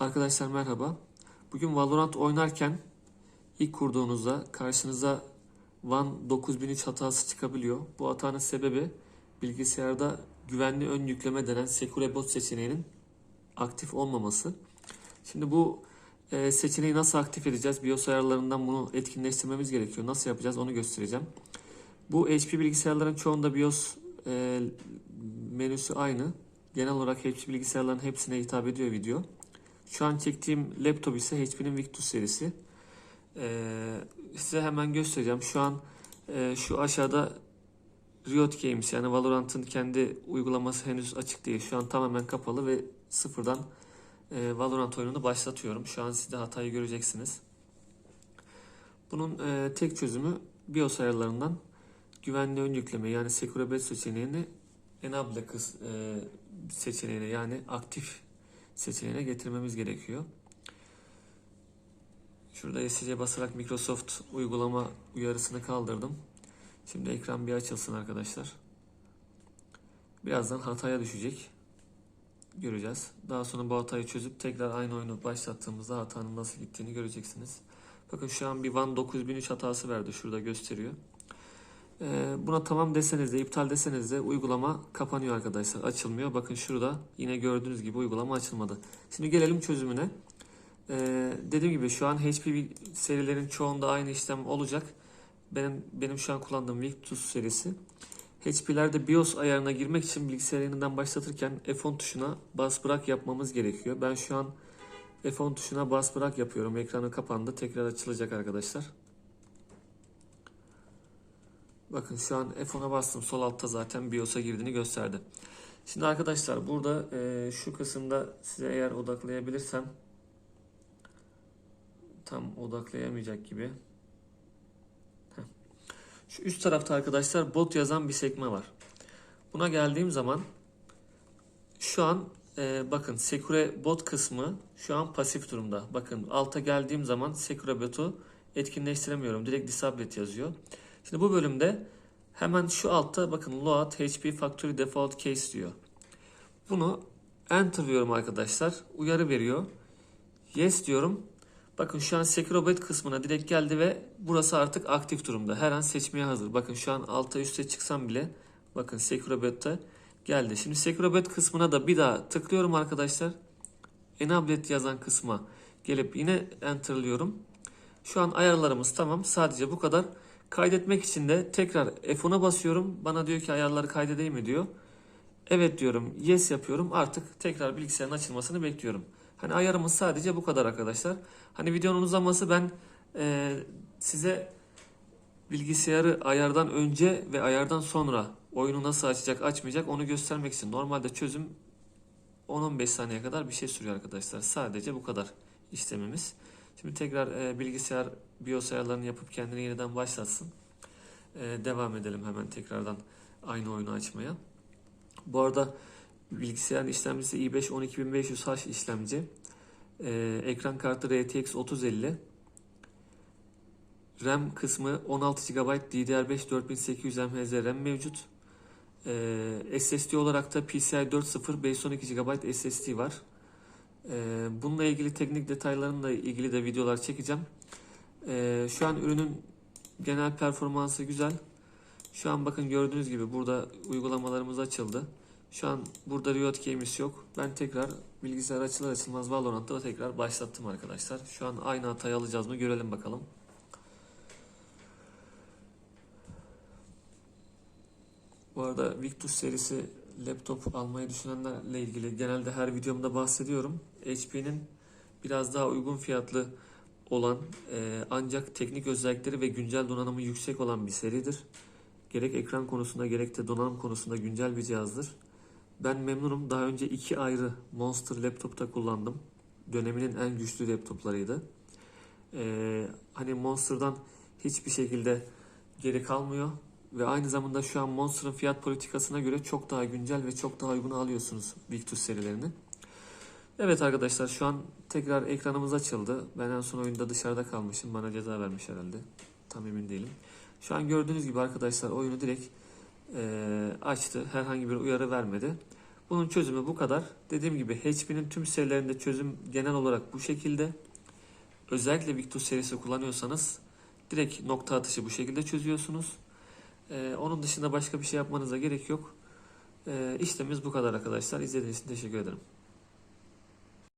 Arkadaşlar merhaba. Bugün Valorant oynarken ilk kurduğunuzda karşınıza Van 9003 hatası çıkabiliyor. Bu hatanın sebebi bilgisayarda güvenli ön yükleme denen Secure Bot seçeneğinin aktif olmaması. Şimdi bu e, seçeneği nasıl aktif edeceğiz? BIOS ayarlarından bunu etkinleştirmemiz gerekiyor. Nasıl yapacağız onu göstereceğim. Bu HP bilgisayarların çoğunda BIOS e, menüsü aynı. Genel olarak HP bilgisayarların hepsine hitap ediyor video. Şu an çektiğim laptop ise HP'nin Victus serisi. Ee, size hemen göstereceğim. Şu an e, şu aşağıda Riot Games yani Valorant'ın kendi uygulaması henüz açık değil. Şu an tamamen kapalı ve sıfırdan e, Valorant oyununu başlatıyorum. Şu an siz de hatayı göreceksiniz. Bunun e, tek çözümü BIOS ayarlarından güvenli ön yükleme yani Secure Bed seçeneğini enable kız e, seçeneğine yani aktif seçeneğine getirmemiz gerekiyor. Şurada SC basarak Microsoft uygulama uyarısını kaldırdım. Şimdi ekran bir açılsın arkadaşlar. Birazdan hataya düşecek. Göreceğiz. Daha sonra bu hatayı çözüp tekrar aynı oyunu başlattığımızda hatanın nasıl gittiğini göreceksiniz. Bakın şu an bir Van 9003 hatası verdi. Şurada gösteriyor. Ee, buna tamam deseniz de iptal deseniz de uygulama kapanıyor arkadaşlar. Açılmıyor. Bakın şurada yine gördüğünüz gibi uygulama açılmadı. Şimdi gelelim çözümüne. Ee, dediğim gibi şu an HP serilerin çoğunda aynı işlem olacak. Benim benim şu an kullandığım Victus serisi. HP'lerde BIOS ayarına girmek için bilgisayarı başlatırken F10 tuşuna bas bırak yapmamız gerekiyor. Ben şu an F10 tuşuna bas bırak yapıyorum. Ekranı kapandı. Tekrar açılacak arkadaşlar. Bakın şu an F10'a bastım. Sol altta zaten BIOS'a girdiğini gösterdi. Şimdi arkadaşlar burada e, şu kısımda size eğer odaklayabilirsem tam odaklayamayacak gibi. Şu üst tarafta arkadaşlar bot yazan bir sekme var. Buna geldiğim zaman şu an e, bakın Secure bot kısmı şu an pasif durumda. Bakın alta geldiğim zaman Secure botu etkinleştiremiyorum. Direkt disable et yazıyor. Şimdi bu bölümde hemen şu altta bakın load HP factory default case diyor. Bunu enter diyorum arkadaşlar. Uyarı veriyor. Yes diyorum. Bakın şu an Securobet kısmına direkt geldi ve burası artık aktif durumda. Her an seçmeye hazır. Bakın şu an alta üste çıksam bile bakın Securobet'te geldi. Şimdi Securobet kısmına da bir daha tıklıyorum arkadaşlar. Enablet yazan kısma gelip yine enterlıyorum. Şu an ayarlarımız tamam. Sadece bu kadar. Kaydetmek için de tekrar F10'a basıyorum. Bana diyor ki ayarları kaydedeyim mi diyor. Evet diyorum. Yes yapıyorum. Artık tekrar bilgisayarın açılmasını bekliyorum. Hani ayarımız sadece bu kadar arkadaşlar. Hani videonun uzaması ben e, size bilgisayarı ayardan önce ve ayardan sonra oyunu nasıl açacak açmayacak onu göstermek için. Normalde çözüm 10-15 saniye kadar bir şey sürüyor arkadaşlar. Sadece bu kadar işlemimiz. Şimdi tekrar e, bilgisayar BIOS ayarlarını yapıp kendini yeniden başlatsın. E, devam edelim hemen tekrardan aynı oyunu açmaya. Bu arada bilgisayarın işlemcisi i5 12500H işlemci. E, ekran kartı RTX 3050. RAM kısmı 16 GB DDR5 4800 MHz RAM mevcut. E, SSD olarak da PCI 4.0 512 GB SSD var. Ee, bununla ilgili teknik detaylarıyla ilgili de videolar çekeceğim. Ee, şu an ürünün genel performansı güzel. Şu an bakın gördüğünüz gibi burada uygulamalarımız açıldı. Şu an burada Riot Games yok. Ben tekrar bilgisayar açılır açılmaz Valorant'ta tekrar başlattım arkadaşlar. Şu an aynı hatayı alacağız mı görelim bakalım. Bu arada Victus serisi laptop almayı düşünenlerle ilgili genelde her videomda bahsediyorum. HP'nin biraz daha uygun fiyatlı olan e, ancak teknik özellikleri ve güncel donanımı yüksek olan bir seridir. Gerek ekran konusunda gerek de donanım konusunda güncel bir cihazdır. Ben memnunum. Daha önce iki ayrı Monster laptopta kullandım. Döneminin en güçlü laptoplarıydı. E, hani Monster'dan hiçbir şekilde geri kalmıyor. Ve aynı zamanda şu an Monster'ın fiyat politikasına göre çok daha güncel ve çok daha uygun alıyorsunuz Victus serilerini. Evet arkadaşlar şu an tekrar ekranımız açıldı. Ben en son oyunda dışarıda kalmışım. Bana ceza vermiş herhalde. Tam emin değilim. Şu an gördüğünüz gibi arkadaşlar oyunu direkt e, açtı. Herhangi bir uyarı vermedi. Bunun çözümü bu kadar. Dediğim gibi HP'nin tüm serilerinde çözüm genel olarak bu şekilde. Özellikle Victus serisi kullanıyorsanız direkt nokta atışı bu şekilde çözüyorsunuz. Ee, onun dışında başka bir şey yapmanıza gerek yok. Ee, işlemimiz bu kadar arkadaşlar. İzlediğiniz için teşekkür ederim.